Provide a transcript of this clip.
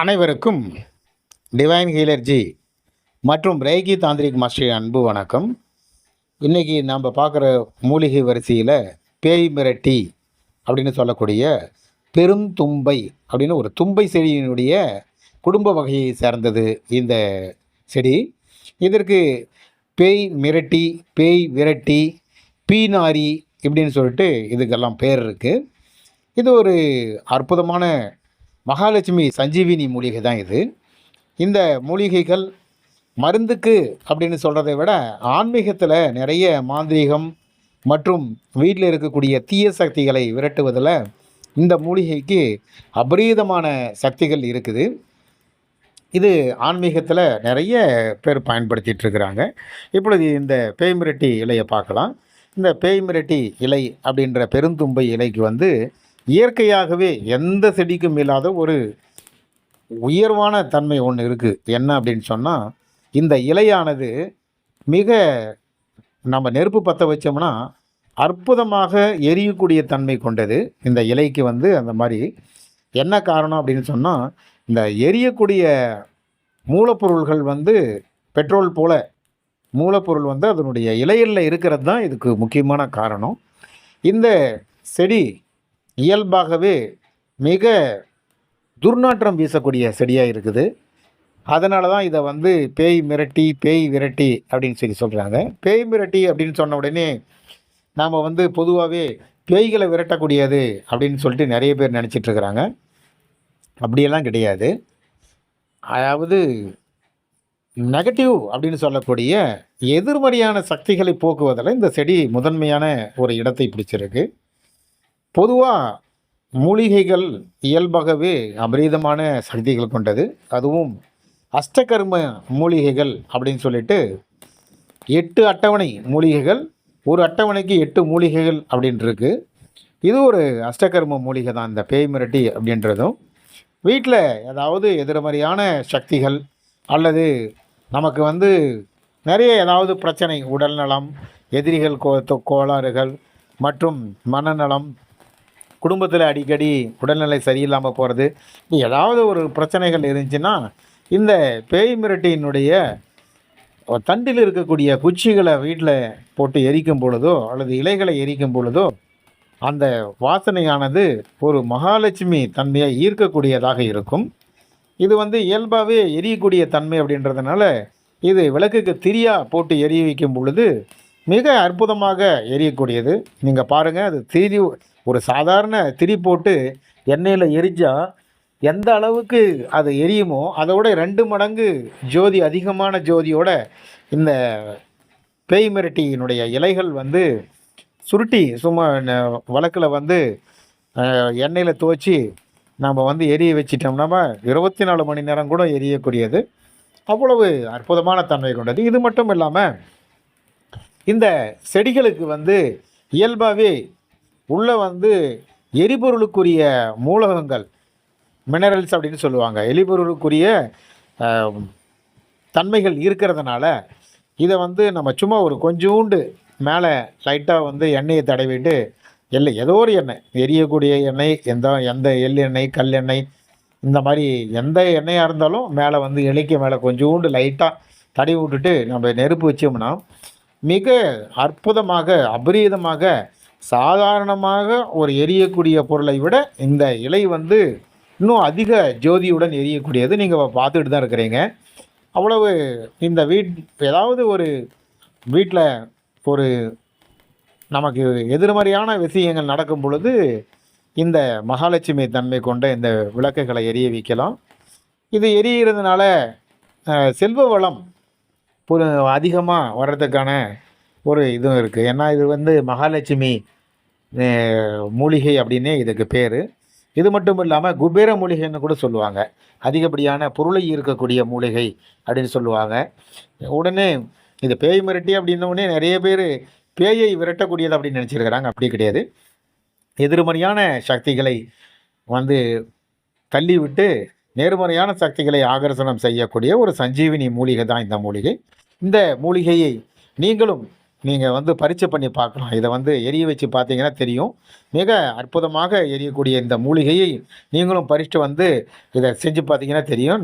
அனைவருக்கும் டிவைன் ஹீலர்ஜி மற்றும் Reiki tantric master அன்பு வணக்கம். இன்றைக்கி நாம் பார்க்குற மூலிகை வரிசையில் பேய் மிரட்டி அப்படின்னு சொல்லக்கூடிய பெரும் தும்பை அப்படின்னு ஒரு தும்பை செடியினுடைய குடும்ப வகையை சேர்ந்தது இந்த செடி. இதற்கு பேய் மிரட்டி பேய் விரட்டி பீனாரி இப்படின்னு சொல்லிட்டு இதுக்கெல்லாம் பேர் இருக்குது இது ஒரு அற்புதமான மகாலட்சுமி சஞ்சீவினி மூலிகை தான் இது. இந்த மூலிகைகள் மருந்துக்கு அப்படின்னு சொல்கிறத விட ஆன்மீகத்தில் நிறைய மாந்திரீகம் மற்றும் வீட்டில் இருக்கக்கூடிய தீய சக்திகளை விரட்டுவதில் இந்த மூலிகைக்கு அபரீதமான சக்திகள் இருக்குது. இது ஆன்மீகத்தில் நிறைய பேர் பயன்படுத்திட்டு இருக்கிறாங்க. இப்பொழுது இந்த பேய்மிரட்டி இலையை பார்க்கலாம். இந்த பேய்மிரட்டி இலை அப்படின்ற பெருந்தும்பை இலைக்கு வந்து இயற்கையாகவே எந்த செடிக்கும் இல்லாத ஒரு உயர்வான தன்மை ஒன்று இருக்குது என்ன அப்படின்னு சொன்னால் இந்த இலையானது மிக நம்ம நெருப்பு பற்ற வச்சோம்னா அற்புதமாக எரியக்கூடிய தன்மை கொண்டது. இந்த இலைக்கு வந்து அந்த மாதிரி என்ன காரணம் அப்படின்னு சொன்னால் இந்த எரியக்கூடிய மூலப்பொருள்கள் வந்து பெட்ரோல் போல மூலப்பொருள் வந்து அதனுடைய இலையில் இருக்கிறது தான் இதுக்கு முக்கியமான காரணம். இந்த செடி இயல்பாகவே மிக துர்நாற்றம் வீசக்கூடிய செடியாக இருக்குது. அதனால தான் இதை வந்து பேய் மிரட்டி பேய் விரட்டி அப்படின்னு சொல்லி சொல்கிறாங்க பேய் மிரட்டி அப்படின்னு சொன்ன உடனே நாம் வந்து பொதுவாகவே பேய்களை விரட்டக்கூடியது அப்படின்னு சொல்லிட்டு நிறைய பேர் நினச்சிட்ருக்கிறாங்க அப்படியெல்லாம் கிடையாது. அதாவது நெகட்டிவ் அப்படின்னு சொல்லக்கூடிய எதிர்மறையான சக்திகளை போக்குவதில் இந்த செடி முதன்மையான ஒரு இடத்தை பிடிச்சிருக்கு. பொதுவாக மூலிகைகள் இயல்பாகவே அபரீதமான சக்திகள் கொண்டது. அதுவும் அஷ்டகர்ம மூலிகைகள் அப்படின்னு சொல்லிட்டு எட்டு அட்டவணை மூலிகைகள் ஒரு அட்டவணைக்கு எட்டு மூலிகைகள் அப்படின்ட்டு இது ஒரு அஷ்டகர்ம மூலிகை தான் இந்த பேய் மிரட்டி அப்படின்றதும். வீட்டில் ஏதாவது எதிர்மறையான சக்திகள் அல்லது நமக்கு வந்து நிறைய ஏதாவது பிரச்சனை உடல்நலம் எதிரிகள் கோ கோளாறுகள் மற்றும் மனநலம் குடும்பத்தில் அடிக்கடி உடல்நிலை சரியில்லாமல் போகிறது ஏதாவது ஒரு பிரச்சனைகள் இருந்துச்சுன்னா இந்த பேய் மிரட்டியினுடைய தண்டில் இருக்கக்கூடிய குச்சிகளை வீட்டில் போட்டு எரிக்கும் பொழுதோ அல்லது இலைகளை எரிக்கும் பொழுதோ அந்த வாசனையானது ஒரு மகாலட்சுமி தன்மையை ஈர்க்கக்கூடியதாக இருக்கும். இது வந்து இயல்பாகவே எரியக்கூடிய தன்மை அப்படின்றதுனால இது விளக்குக்கு திரியா போட்டு எரிய வைக்கும் பொழுது மிக அற்புதமாக எரியக்கூடியது. நீங்கள் பாருங்கள் அது திரி ஒரு சாதாரண திரி போட்டு எண்ணெயில் எரிஞ்சால் எந்த அளவுக்கு அது எரியுமோ அதோட ரெண்டு மடங்கு ஜோதி அதிகமான ஜோதியோட இந்த பேய் மிரட்டியினுடைய இலைகள் வந்து சுருட்டி சும்மா வழக்கில் வந்து எண்ணெயில் துவச்சி நம்ம வந்து எரிய வச்சிட்டோம்னா இருபத்தி நாலு மணி நேரம் கூட எரியக்கூடியது. அவ்வளவு அற்புதமான தன்மை கொண்டது. இது மட்டும் இல்லாமல் இந்த செடிகளுக்கு வந்து இயல்பாகவே உள்ளே வந்து எரிபொருளுக்குரிய மூலகங்கள் மினரல்ஸ் அப்படின்னு சொல்லுவாங்க. எரிபொருளுக்குரிய தன்மைகள் இருக்கிறதுனால இதை வந்து நம்ம சும்மா ஒரு கொஞ்சோண்டு மேலே லைட்டாக வந்து எண்ணெயை தடவிட்டு இல்லை ஏதோ ஒரு எண்ணெய் எரியக்கூடிய எண்ணெய் எந்த எந்த எள் எண்ணெய் கல் எண்ணெய் இந்த மாதிரி எந்த எண்ணெயாக இருந்தாலும் மேலே வந்து இலைக்கு மேலே கொஞ்சோண்டு லைட்டாக தடவி விட்டுட்டு நம்ம நெருப்பு வச்சோம்னா மிக அற்புதமாக அபரீதமாக சாதாரணமாக ஒரு எரியக்கூடிய பொருளை விட இந்த இலை வந்து இன்னும் அதிக ஜோதியுடன் எரியக்கூடியது நீங்கள் பார்த்துட்டு தான் இருக்கிறீங்க. அவ்வளவு இந்த வீட் ஏதாவது ஒரு வீட்டில் ஒரு நமக்கு எதிர்மறையான விஷயங்கள் நடக்கும் பொழுது இந்த மகாலட்சுமி தன்மை கொண்ட இந்த விளக்குகளை எரிய வைக்கலாம். இது எரியிறதுனால செல்வ வளம் அதிகமாக வர்றதுக்கான ஒரு இதுவும் இருக்குது ஏன்னா இது வந்து மகாலட்சுமி மூலிகை அப்படின்னே இதுக்கு பேர். இது மட்டும் இல்லாமல் குபேர மூலிகைன்னு கூட சொல்லுவாங்க. அதிகப்படியான பொருளை ஈர்க்கக்கூடிய மூலிகை அப்படின்னு சொல்லுவாங்க. உடனே இது பேய் மிரட்டி அப்படின்னோடனே நிறைய பேர் பேயை விரட்டக்கூடியது அப்படின்னு நினச்சிருக்கிறாங்க. அப்படி கிடையாது. எதிர்மறையான சக்திகளை வந்து தள்ளிவிட்டு நேர்மறையான சக்திகளை ஆகர்ஷணம் செய்யக்கூடிய ஒரு சஞ்சீவினி மூலிகை தான் இந்த மூலிகை. இந்த மூலிகையை நீங்களும் நீங்கள் வந்து பரிச்சை பண்ணி பார்க்கலாம். இதை வந்து எரிய வச்சு பார்த்தீங்கன்னா தெரியும். மிக அற்புதமாக எரியக்கூடிய இந்த மூலிகையை நீங்களும் பறிச்சுட்டு வந்து இதை செஞ்சு பார்த்தீங்கன்னா தெரியும்.